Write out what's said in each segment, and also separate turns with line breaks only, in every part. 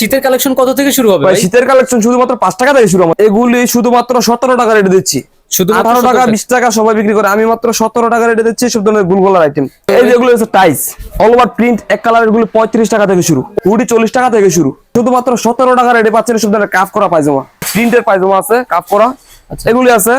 শীতের কালেকশন কত থেকে শুরু হবে
ভাই শীতের কালেকশন শুধুমাত্র পাঁচ টাকা থেকে শুরু আমার এগুলি শুধুমাত্র সতেরো টাকা রেটে দিচ্ছি। আঠারো টাকা
17
বিশ টাকা সবাই বিক্রি করে। আমি মাত্র সতেরো টাকা রেটে দিচ্ছি সব ধরনের গুলগোলার আইটেম এই যেগুলো হচ্ছে টাইস অল ওভার প্রিন্ট এক কালারেরগুলো পঁয়ত্রিশ টাকা থেকে শুরু। হুডি চল্লিশ টাকা থেকে শুরু। শুধুমাত্র সতেরো টাকা রেটে পাচ্ছেন সব ধরনের কাফ করা পায়জামা। প্রিন্টের পায়জামা আছে কাফ করা।
আচ্ছা।
এগুলি আছে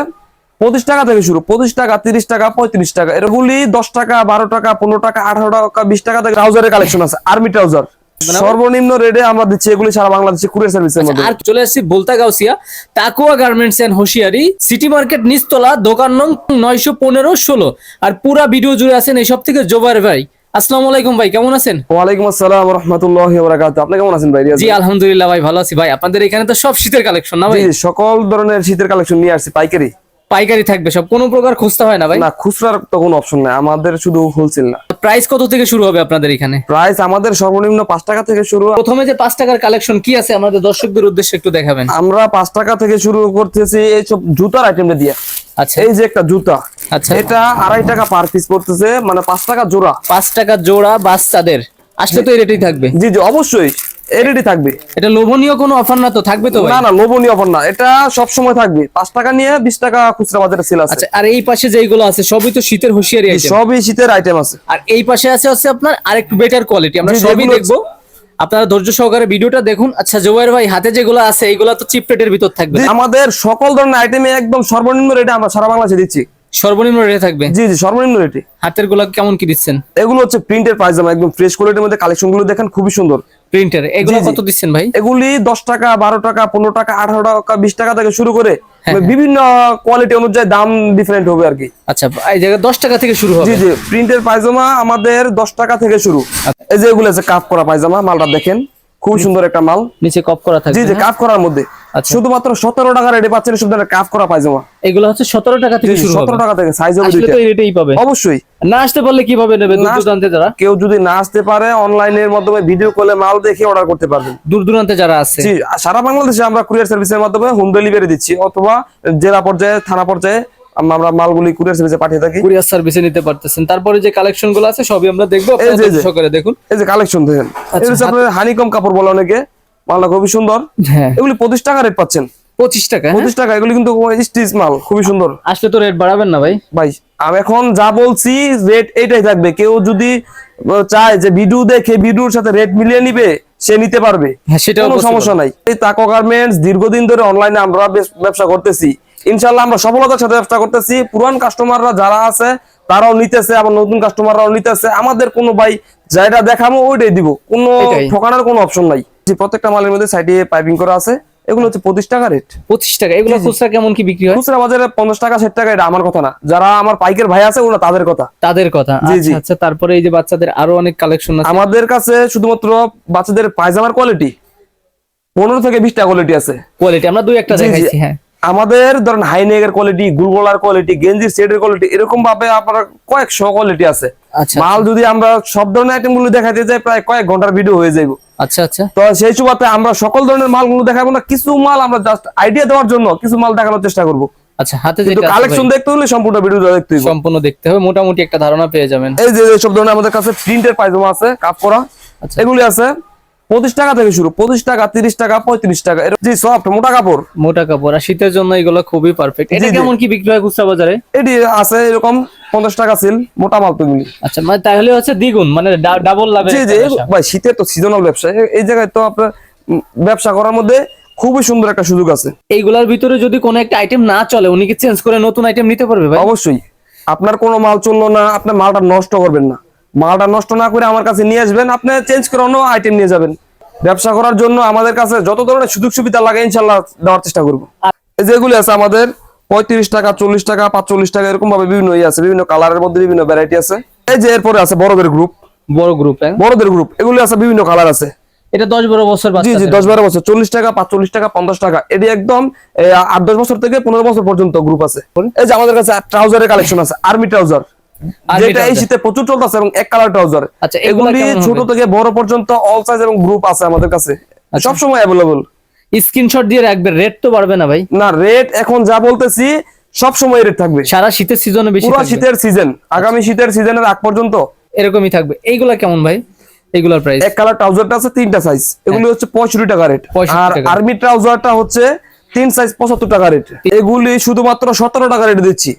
পঁচিশ টাকা থেকে শুরু। পঁচিশ টাকা তিরিশ টাকা পঁয়ত্রিশ টাকা। এগুলি দশ টাকা বারো টাকা পনেরো টাকা আঠারো টাকা বিশ টাকা থেকে ট্রাউজারের কালেকশন আছে আর্মি ট্রাউজার সর্বনিম্ন রেটে আমরা দিচ্ছি এগুলি সারা বাংলাদেশে কুরিয়ার সার্ভিসের মধ্যে।
আর চলে আসছি বলতা Gausia. Takua garments and hosiery city market নিচতলা দোকান নং নয়শো পনেরো ষোলো। আর পুরা ভিডিও জুড়ে আছেন এইসব থেকে জোবার ভাই। আসসালামু আলাইকুম ভাই কেমন আছেন?
ওয়ালাইকুম আসসালাম রহমতুল্লাহ বরাকাত আপনি কেমন আছেন ভাই
জি আলহামদুলিল্লাহ ভাই ভালো আছি ভাই। আপনাদের এখানে তো সব শীতের কালেকশন না ভাই?
জি সকল ধরনের শীতের কালেকশন নিয়ে আসছি পাইকারি।
পাইকারি থাকবে সব? কোনো প্রকার খুঁজতে হয় না ভাই?
না খুচরার তো কোনো অপশন নাই। আমাদের শুধু হোলসেল না।
প্রাইস কত থেকে শুরু হবে আপনাদের এখানে?
প্রাইস আমাদের সর্বনিম্ন পাঁচ টাকা থেকে শুরু
প্রথমে যে পাঁচ টাকার কালেকশন কি আছে আমাদের দর্শকদের উদ্দেশ্যে একটু দেখাবেন।
আমরা পাঁচ টাকা থেকে শুরু করতেছি এইসব জুতার আইটেমটা দিয়ে।
আচ্ছা।
এই যে একটা জুতা।
আচ্ছা।
এটা আড়াই টাকা পার পিস পড়তেছে মানে পাঁচ টাকা জোড়া।
পাঁচ টাকা জোড়া বাচ্চাদের। আসলে তো এই রেটেই থাকবে।
জি জি অবশ্যই। এডিটি থাকবে।
এটা লোভনীয় কোনো অফার না তো থাকবে তো
না না লোভনীয় অফার না। এটা সব সময় থাকবে। পাঁচ টাকা নিয়ে বিশ টাকা খুচরা বাজারে সেল আছে।
আচ্ছা আর এই পাশে যেগুলো আছে সবই তো শীতের হুঁশিয়ারি আইটেম
সবই শীতের আইটেম আছে।
আর এই পাশে আছে হচ্ছে আপনার আরেকটু বেটার কোয়ালিটি আমরা সবই দেখব। আপনারা ধৈর্য সহকারে ভিডিওটা দেখুন। আচ্ছা জোয়ার ভাই হাতে যেগুলো আছে এইগুলো তো চিপ রেটের ভিতর থাকবে
আমাদের সকল ধরনের আইটেমে একদম সর্বনিম্ন রেটে আমরা সারা বাংলাদেশে দিচ্ছি।
সর্বনিম্ন রেটে থাকবে?
জি জি সর্বনিম্ন রেটে
হাতেরগুলো কেমন কি দিচ্ছেন?
এগুলো হচ্ছে প্রিন্টের পায়জামা একদম ফ্রেশ কোয়ালিটির মধ্যে কালেকশনগুলো দেখেন খুবই সুন্দর।
প্রিন্টার এগুলো
জি, জি।
কত দিচ্ছেন ভাই
এগুলি দশ টাকা বারো টাকা পনেরো টাকা আঠারো টাকা বিশ টাকা থেকে শুরু করে
হ্যাঁ।
বিভিন্ন কোয়ালিটি অনুযায়ী দাম ডিফারেন্ট হবে আর কি
আচ্ছা এই জায়গা দশ টাকা থেকে শুরু হবে
জি জি প্রিন্টের পায়জামা আমাদের দশ টাকা থেকে শুরু
আচ্ছা।
এই যে এগুলো আছে কাপ করা পায়জামা মালটা দেখেন খুব সুন্দর একটা মাল
নিচে কাপ করা
জি জি
হ্যাঁ?
কাপ করার মধ্যে। শুধুমাত্র সতেরো টাকা রেটে পাচ্ছেন সব ধরনের কাপ করা পায়জামা।
এগুলো হচ্ছে সতেরো টাকা থেকে শুরু
সতেরো টাকা থেকে সাইজ হবে দুইটা।
রেটেই পাবে।
অবশ্যই।
না আসতে পারলে কীভাবে নেবে দূর দূরান্তে যারা?
কেউ যদি না আসতে পারে অনলাইনের মাধ্যমে ভিডিও কলে মাল দেখে অর্ডার করতে পারবেন।
দূর দূরান্তে যারা আছে।
জি সারা বাংলাদেশে আমরা কুরিয়ার সার্ভিসের মাধ্যমে হোম ডেলিভারি দিচ্ছি অথবা জেলা পর্যায়ে থানা পর্যায়ে আম- আমরা মালগুলি কুরিয়ার সার্ভিসে পাঠিয়ে থাকি।
কুরিয়ার সার্ভিসে নিতে পারতেছেন। তারপরে যে কালেকশনগুলো আছে সবই আমরা দেখব। সহকারে দেখুন।
এই যে কালেকশন দেখেন।
আচ্ছা,
হানিকম কাপড় বলে অনেকে। মালটা খুবই সুন্দর।
হ্যাঁ।
এগুলি পঁচিশ টাকা রেট পাচ্ছেন।
পঁচিশ টাকা হ্যাঁ?
পঁচিশ টাকা এগুলি কিন্তু স্টিচ মাল খুবই সুন্দর।
আসলে তো রেট বাড়াবেন না ভাই।
ভাই আমি এখন যা বলছি রেট এইটাই থাকবে। কেউ যদি চায় যে ভিডিও দেখে ভিডিওর সাথে রেট মিলিয়ে নিবে সে নিতে পারবে।
হ্যাঁ সেটাও
কোনো সমস্যা নাই। এই তাকো গার্মেন্টস দীর্ঘদিন ধরে অনলাইনে আমরা ব্যবসা করতেছি। ইনশাল্লাহ আমরা সফলতার সাথে ব্যবসা করতেছি। পুরান কাস্টমাররা যারা আছে তারাও নিতেছে আবার নতুন কাস্টমাররাও নিতেছে। আমাদের কোনো ভাই যেটা দেখাবো ওইটাই দিব। কোনো। ঠকানোর কোনো অপশন নাই। যে প্রত্যেকটা মালের মধ্যে সাইডে পাইপিং করা আছে এগুলো হচ্ছে পঁচিশ টাকা রেট
পঁচিশ টাকা এগুলো। খুচরা কেমন কি বিক্রি হয়?
খুচরা বাজারে পঞ্চাশ টাকা ষাট টাকা এটা আমার কথা না। যারা আমার পাইকের ভাই আছে ওরা তাদের কথা।
তাদের কথা। আচ্ছা। আচ্ছা তারপরে এই যে বাচ্চাদের আরও অনেক কালেকশন আছে।
আমাদের কাছে শুধুমাত্র বাচ্চাদের পায়জামার কোয়ালিটি পনেরো থেকে বিশ টাকা কোয়ালিটি আছে।
কোয়ালিটি আমরা দুই একটা। দেখাইছি হ্যাঁ।
আমাদের ধরেন হাইনেকের কোয়ালিটি গুলগোলার কোয়ালিটি গেঞ্জির সেটের কোয়ালিটি এরকম ভাবে আপনার কয়েকশো কোয়ালিটি আছে।
আচ্ছা।
মাল যদি আমরা সব ধরনের আইটেমগুলো দেখাতে যাই প্রায় কয়েক ঘণ্টার ভিডিও হয়ে যাইব।
আচ্ছা আচ্ছা।
তো সেই সুবাদে আমরা সকল ধরনের মালগুলো দেখাবো না কিছু মাল আমরা জাস্ট আইডিয়া দেওয়ার জন্য কিছু মাল দেখানোর চেষ্টা করব।
আচ্ছা হাতে যেটা
কালেকশন দেখতে হলে সম্পূর্ণ ভিডিওটা দেখতে হবে
সম্পূর্ণ দেখতে হবে মোটামুটি একটা ধারণা পেয়ে যাবেন।
এই যে সব ধরনের আমাদের কাছে প্রিন্টের পায়জামা আছে কাপ করা
আচ্ছা।
এগুলি আছে। পঁচিশ টাকা থেকে শুরু পঁচিশ টাকা তিরিশ টাকা পঁয়ত্রিশ টাকা জি সফট মোটা কাপড়।
মোটা কাপড় আর শীতের জন্য এগুলো খুবই পারফেক্ট এটা। কেমন কি বিক্রি হয় খুচরা বাজারে?
এটি আছে এরকম পঞ্চাশ টাকা সিল মোটা মাল তো
আচ্ছা মানে তাহলে হচ্ছে দ্বিগুণ মানে ডাবল লাভের
জি জি ভাই শীতের তো সিজনাল ব্যবসা। এই জায়গায় তো আপনার ব্যবসা করার মধ্যে খুবই সুন্দর একটা সুযোগ আছে।
এইগুলার ভিতরে যদি কোনো একটা আইটেম না চলে উনি কি চেঞ্জ করে নতুন আইটেম নিতে পারবে ভাই?
অবশ্যই। আপনার কোনো মাল চলল না আপনার মালটা নষ্ট করবেন না। মালটা নষ্ট না করে আমার কাছে নিয়ে আসবেন। আপনি চেঞ্জ করে অন্য আইটেম নিয়ে যাবেন। ব্যবসা করার জন্য আমাদের কাছে যত ধরনের সুযোগ সুবিধা লাগে ইনশাল্লাহ দেওয়ার চেষ্টা করব। এই যেগুলি আছে আমাদের পঁয়ত্রিশ টাকা চল্লিশ টাকা পাঁচচল্লিশ টাকা এরকম ভাবে বিভিন্ন ইয়ে আছে বিভিন্ন কালারের মধ্যে বিভিন্ন ভ্যারাইটি আছে। এই যে এরপরে আছে বড়দের গ্রুপ
বড় গ্রুপ
বড়দের গ্রুপ এগুলি আছে বিভিন্ন কালার আছে।
এটা দশ বারো বছর
জি জি দশ বারো বছর চল্লিশ টাকা পাঁচচল্লিশ টাকা পঞ্চাশ টাকা এটি একদম আট দশ বছর থেকে পনেরো বছর পর্যন্ত গ্রুপ আছে। এই যে আমাদের কাছে ট্রাউজারের কালেকশন আছে আর্মি ট্রাউজার যেটা এই শীতে প্রচুর চলতেছে এবং এক কালার ট্রাউজার
আচ্ছা, এগুলি
ছোট থেকে বড় পর্যন্ত অল সাইজ এবং গ্রুপ আছে আমাদের কাছে।
আচ্ছা।
সব সময় অ্যাভেলেবল
স্ক্রিনশট দিয়ে রাখবে রেট তো বাড়বে না ভাই।
না রেট এখন যা বলতেছি সব সময় রেট থাকবে।
সারা শীতের সিজনে বেশি
পুরো শীতের সিজন আগামী শীতের সিজনের আগ পর্যন্ত।
এরকমই থাকবে। এইগুলা কেমন ভাই? এগুলোর প্রাইস
এক কালার ট্রাউজারটা আছে তিনটা সাইজ এগুলি হচ্ছে পঁয়ষট্টি টাকা রেট আর আর্মি ট্রাউজারটা হচ্ছে তিন সাইজ পঁচাত্তর টাকা রেট এগুলি শুধুমাত্র সতেরো টাকা রেটে দিচ্ছি।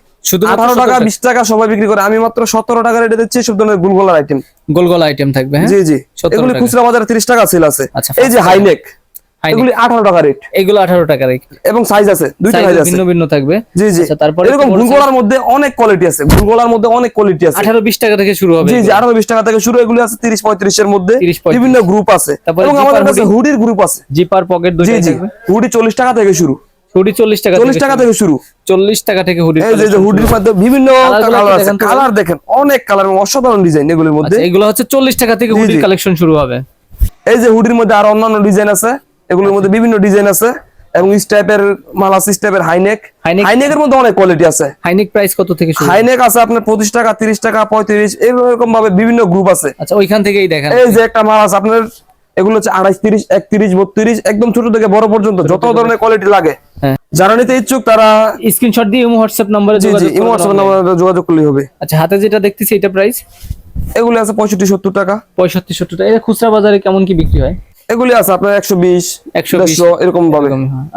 আঠারো টাকা। বিশ টাকা সবাই বিক্রি করে। আমি মাত্র সতেরো টাকা রেটে দিচ্ছি সব ধরনের গুলগোলার আইটেম
গোল গোল আইটেম থাকবে হ্যাঁ?
জি জি। এগুলি খুচরা বাজারে তিরিশ টাকা সেল আছে।
আচ্ছা,
এই যে হাইনেক এগুলি আঠারো টাকা রেট
এগুলো আঠারো টাকা রেখে
এবং সাইজ আছে দুইটা সাইজ আছে
ভিন্ন ভিন্ন থাকবে।
জি জি।
আচ্ছা, তারপরে
এরকম গুলগোলার মধ্যে অনেক কোয়ালিটি আছে। গুলগোলার মধ্যে অনেক কোয়ালিটি আছে।
আঠারো বিশ টাকা থেকে শুরু হবে
জি জি টাকা থেকে শুরু এগুলি আছে মধ্যে। বিভিন্ন গ্রুপ আছে। এবং আমাদের কাছে হুডির গ্রুপ আছে।
জিপার পকেট থাকবে।
হুডি চল্লিশ টাকা থেকে শুরু।
হুডি চল্লিশ টাকা
চল্লিশ টাকা থেকে শুরু।
চল্লিশ টাকা থেকে হুডি
এই যে হুডির মধ্যে বিভিন্ন কালার আছে। কালার দেখেন অনেক কালার এবং অসাধারণ ডিজাইন এগুলির মধ্যে।
আচ্ছা এগুলো হচ্ছে চল্লিশ টাকা থেকে কালেকশন শুরু হবে।
এই যে হুডির মধ্যে আরও অন্যান্য ডিজাইন আছে। এগুলোর মধ্যে বিভিন্ন ডিজাইন আছে। এবং স্টাইপের মাল আছে স্টাইপের হাইনেক
neck?
হাইনেকের মধ্যে অনেক কোয়ালিটি আছে।
হাইনিক প্রাইস কত থেকে শুরু?
হাইনেক আছে আপনার পঁচিশ টাকা তিরিশ টাকা পঁয়ত্রিশ এরকম ভাবে বিভিন্ন গ্রুপ আছে।
আচ্ছা ওইখান থেকেই দেখেন।
এই যে একটা মাল আছে আপনার এগুলো হচ্ছে আড়াইশ তিরিশ একত্রিশ বত্রিশ একদম ছোট থেকে বড় পর্যন্ত যত ধরনের কোয়ালিটি লাগে।
হ্যাঁ।
যারা নিতে ইচ্ছুক তারা
স্ক্রিনশট দিয়ে ইমো হোয়াটসঅ্যাপ নম্বরে
ইমো হোয়াটসঅ্যাপ। নাম্বারে যোগাযোগ করলেই হবে।
আচ্ছা হাতে যেটা দেখতেছি এটা প্রাইস
এগুলি আছে পঁয়ষট্টি সত্তর টাকা।
পঁয়ষট্টি সত্তর টাকা। এটা খুচরা বাজারে কেমন কি বিক্রি হয়?
এগুলি আছে আপনার একশো বিশ
120
দেড়শো এরকম ভাবে।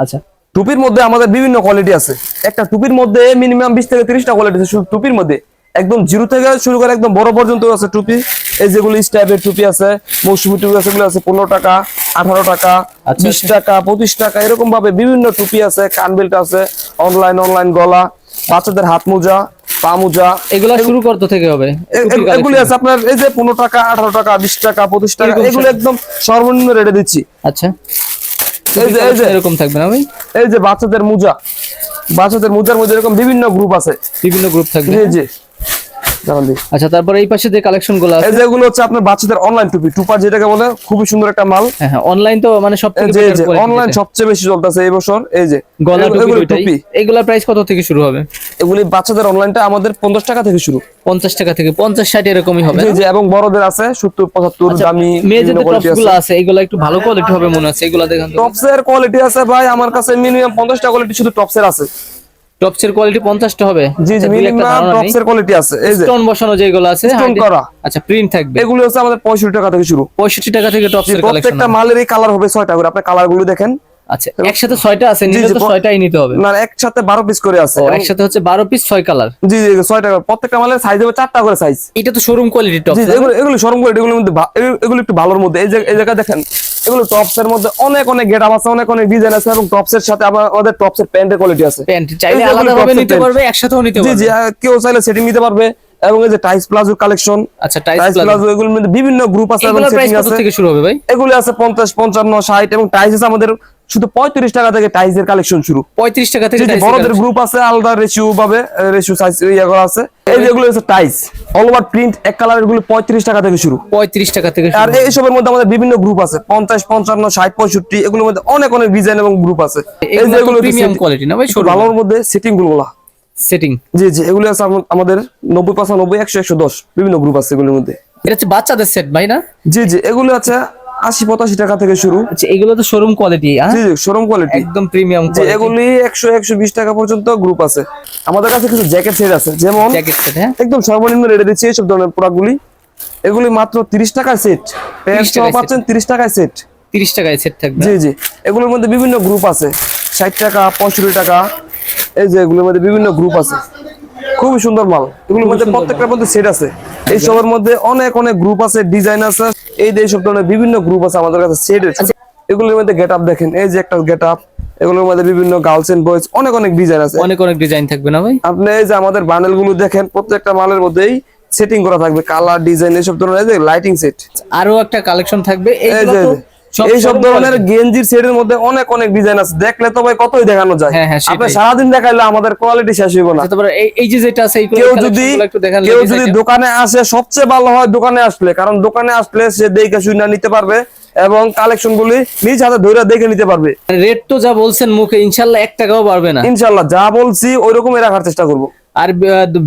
আচ্ছা।
টুপির মধ্যে আমাদের বিভিন্ন কোয়ালিটি আছে। একটা টুপির মধ্যে মিনিমাম বিশ থেকে তিরিশটা কোয়ালিটি আছে। শুধু টুপির মধ্যে। একদম জিরো থেকে শুরু করে একদম বড় পর্যন্ত আছে টুপি। এই যেগুলো স্টাইপের টুপি আছে মৌসুমি টুপি আছে এগুলো আছে পনেরো টাকা আঠারো টাকা
আচ্ছা,
বিশ টাকা পঁচিশ টাকা এরকম ভাবে বিভিন্ন টুপি আছে কান বেল্ট আছে অনলাইন অনলাইন গলা বাচ্চাদের হাত মোজা পা মোজা।
এগুলা শুরু করতে থেকে হবে?
এ-
টুপির
এ- এগুলি আছে আপনার এই যে পনেরো টাকা আঠারো টাকা বিশ টাকা পঁচিশ টাকা এগুলো একদম সর্বনিম্ন রেটে দিচ্ছি।
আচ্ছা।
এই যে এই যে।
এরকম থাকবে না ভাই?
এই যে বাচ্চাদের মোজা বাচ্চাদের মোজার মধ্যে এরকম বিভিন্ন গ্রুপ আছে।
বিভিন্ন গ্রুপ থাকবে।
জি জি।
আচ্ছা তারপরে এই পাশে যে কালেকশনগুলো আছে
হচ্ছে আপনার বাচ্চাদের অনলাইন টুপি। টুপার যেটাকে বলে খুবই সুন্দর একটা মাল।
হ্যাঁ হ্যাঁ অনলাইন তো মানে সব
এই
থেকে
যে এই
better
যে
quality
অনলাইন সবচেয়ে বেশি চলতেছে এই বছর এই যে
গলা টুপি
এগুলো
প্রাইস কত থেকে শুরু হবে?
এগুলি বাচ্চাদের অনলাইনটা আমাদের পঞ্চাশ টাকা থেকে শুরু।
পঞ্চাশ টাকা থেকে পঞ্চাশ ষাট এরকমই হবে
জি এবং বড়দের আছে সত্তর পঁচাত্তর দামি
মেয়েদের টপস
আছে।
আছে এগুলো একটু ভালো কোয়ালিটি হবে মনে হচ্ছে এগুলো দেখেন
টপস এর কোয়ালিটি আছে ভাই আমার কাছে মিনিমাম পঞ্চাশটা কোয়ালিটি শুধু টপস এর আছে।
টপস এর কোয়ালিটি পঞ্চাশটা হবে।
জি জি মিনিমাম টপস এর কোয়ালিটি আছে। এই যে
স্টোন বসানো যেগুলো আছে এ-
করা।
আচ্ছা প্রিন্ট থাকবে।
এগুলি হচ্ছে আমাদের পঁয়ষট্টি টাকা থেকে শুরু।
পঁয়ষট্টি টাকা থেকে টপস এর কালেকশন
প্রত্যেকটা মালেরই কালার হবে ছয়টা করে। আপনি কালারগুলো দেখেন।
আচ্ছা একসাথে ছয়টা আছে নিলে তো
প-
ছয়টাই নিতে হবে।
না একসাথে বারো পিস করে আছে।
একসাথে হচ্ছে বারো পিস ছয় কালার
জি জি ছয়টা করে। প্রত্যেকটা মালের সাইজ হবে চারটা করে সাইজ
এটা তো শোরুম কোয়ালিটি টপ
জি এগুলো এগুলো শোরুম কোয়ালিটি এগুলোর মধ্যে এগুলো- একটু ভালোর মধ্যে। এই যে জায়গায় দেখেন। এগুলো টপস এর মধ্যে অনেক অনেক গেট আছে অনেক অনেক ডিজাইন আছে এবং টপস এর সাথে আবার আমাদের টপস এর প্যান্টের কোয়ালিটি আছে।
প্যান্ট চাইলে
আলাদাভাবে
আলাদা ভাবে নিতে পারবে একসাথেও নিতে পারবে
জি জি কেউ চাইলে সেটিং নিতে পারবে। এবং এই যে টাইস প্লাজো কালেকশন
আচ্ছা টাইস প্লাজো
এগুলোর মধ্যে বিভিন্ন গ্রুপ আছে এবং সেটিং আছে।
থেকে শুরু হবে ভাই?
এগুলো আছে পঞ্চাশ পঞ্চান্ন ষাট এবং টাইস আছে আমাদের শুধু পঁয়ত্রিশ টাকা থেকে টাইসের কালেকশন শুরু।
পঁয়ত্রিশ টাকা থেকে
বড়দের গ্রুপ আছে আলাদা রেশিও ভাবে রেশিও সাইজ ইয়ে আছে। এই যেগুলো হচ্ছে টাইস অল ওভার প্রিন্ট এক কালারেরগুলো পঁয়ত্রিশ টাকা থেকে শুরু।
পঁয়ত্রিশ টাকা থেকে
আর
এই
এইসবের মধ্যে আমাদের বিভিন্ন গ্রুপ আছে। পঞ্চাশ পঞ্চান্ন ষাট পঁয়ষট্টি এগুলোর মধ্যে অনেক অনেক ডিজাইন এবং গ্রুপ আছে। এই যে এগুলো
প্রিমিয়াম কোয়ালিটি না ভাই শোরুম
ভালোর মধ্যে সেটিংগুলো
সেটিং
জি জি এগুলো আছে আমাদের নব্বই পঁচানব্বই একশো একশো দশ বিভিন্ন গ্রুপ আছে এগুলোর মধ্যে।
এটা হচ্ছে বাচ্চাদের সেট ভাই না?
জি জি এগুলো আছে আশি পঁচাশি টাকা থেকে শুরু।
আচ্ছা এগুলো তো শোরুম কোয়ালিটি হ্যাঁ
জি শোরুম কোয়ালিটি
একদম প্রিমিয়াম
এগুলি একশো একশো বিশ টাকা পর্যন্ত গ্রুপ আছে। আমাদের কাছে কিছু জ্যাকেট সেট আছে যেমন
জ্যাকেট সেট হ্যাঁ?
একদম সর্বনিম্ন রেটে দিচ্ছি এইসব ধরনের প্রোডাক্টগুলি এগুলি মাত্র তিরিশ টাকায় সেট প্যান্ট
30 টাকায়
পাচ্ছেন তিরিশ টাকায় সেট
তিরিশ টাকায় সেট থাকবে।
জি জি এগুলোর মধ্যে বিভিন্ন গ্রুপ আছে। ষাট টাকা পঁয়ষট্টি টাকা এই যে এগুলোর মধ্যে বিভিন্ন গ্রুপ আছে। খুবই সুন্দর মাল। এগুলোর মধ্যে প্রত্যেকটার মধ্যে সেট আছে। এই সবের মধ্যে অনেক অনেক গ্রুপ আছে ডিজাইন আছে। এই যে সব ধরনের বিভিন্ন গ্রুপ আছে আমাদের কাছে সেট এগুলোর মধ্যে গেট আপ দেখেন। এই যে একটা গেট আপ এগুলোর মধ্যে বিভিন্ন গার্লস এন্ড বয়েজ অনেক অনেক ডিজাইন আছে।
অনেক অনেক ডিজাইন থাকবে না ভাই?
আপনি এই যে আমাদের বান্ডেলগুলো দেখেন প্রত্যেকটা মালের মধ্যেই সেটিং করা থাকবে। কালার ডিজাইন এইসব ধরনের এই যে লাইটিং সেট
আরও একটা কালেকশন থাকবে।
এই যে
তো সব
ধরনের গেঞ্জির সেটের মধ্যে অনেক অনেক ডিজাইন আছে। দেখলে তো ভাই কতই দেখানো যায়।
হ্যাঁ, হ্যাঁ।
আপনি সারাদিন দেখাইলে আমাদের কোয়ালিটি শেষ হইব না।
আচ্ছা, এই- এই যে যেটা আছে
কেউ যদি কেউ যদি দোকানে আসে সবচেয়ে ভালো হয় দোকানে আসলে। কারণ দোকানে আসলে সে দেখে শুনে নিতে পারবে এবং কালেকশন গুলি নিজ হাতে ধরে দেখে নিতে পারবে।
রেট তো যা বলছেন মুখে ইনশাল্লাহ এক টাকাও পারবে না।
ইনশাল্লাহ যা বলছি ওই রকমই রাখার চেষ্টা করব।
আর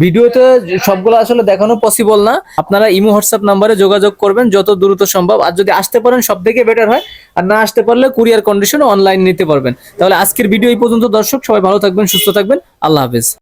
ভিডিওতে সবগুলো আসলে দেখানো পসিবল না। আপনারা ইমো, হোয়াটসঅ্যাপ নাম্বারে যোগাযোগ করবেন যত দ্রুত সম্ভব। আর যদি আসতে পারেন সব থেকে বেটার হয়। আর না আসতে পারলে কুরিয়ার কন্ডিশন অনলাইন নিতে পারবেন। তাহলে আজকের ভিডিও এই পর্যন্ত, দর্শক, সবাই ভালো থাকবেন, সুস্থ থাকবেন। আল্লাহ হাফেজ।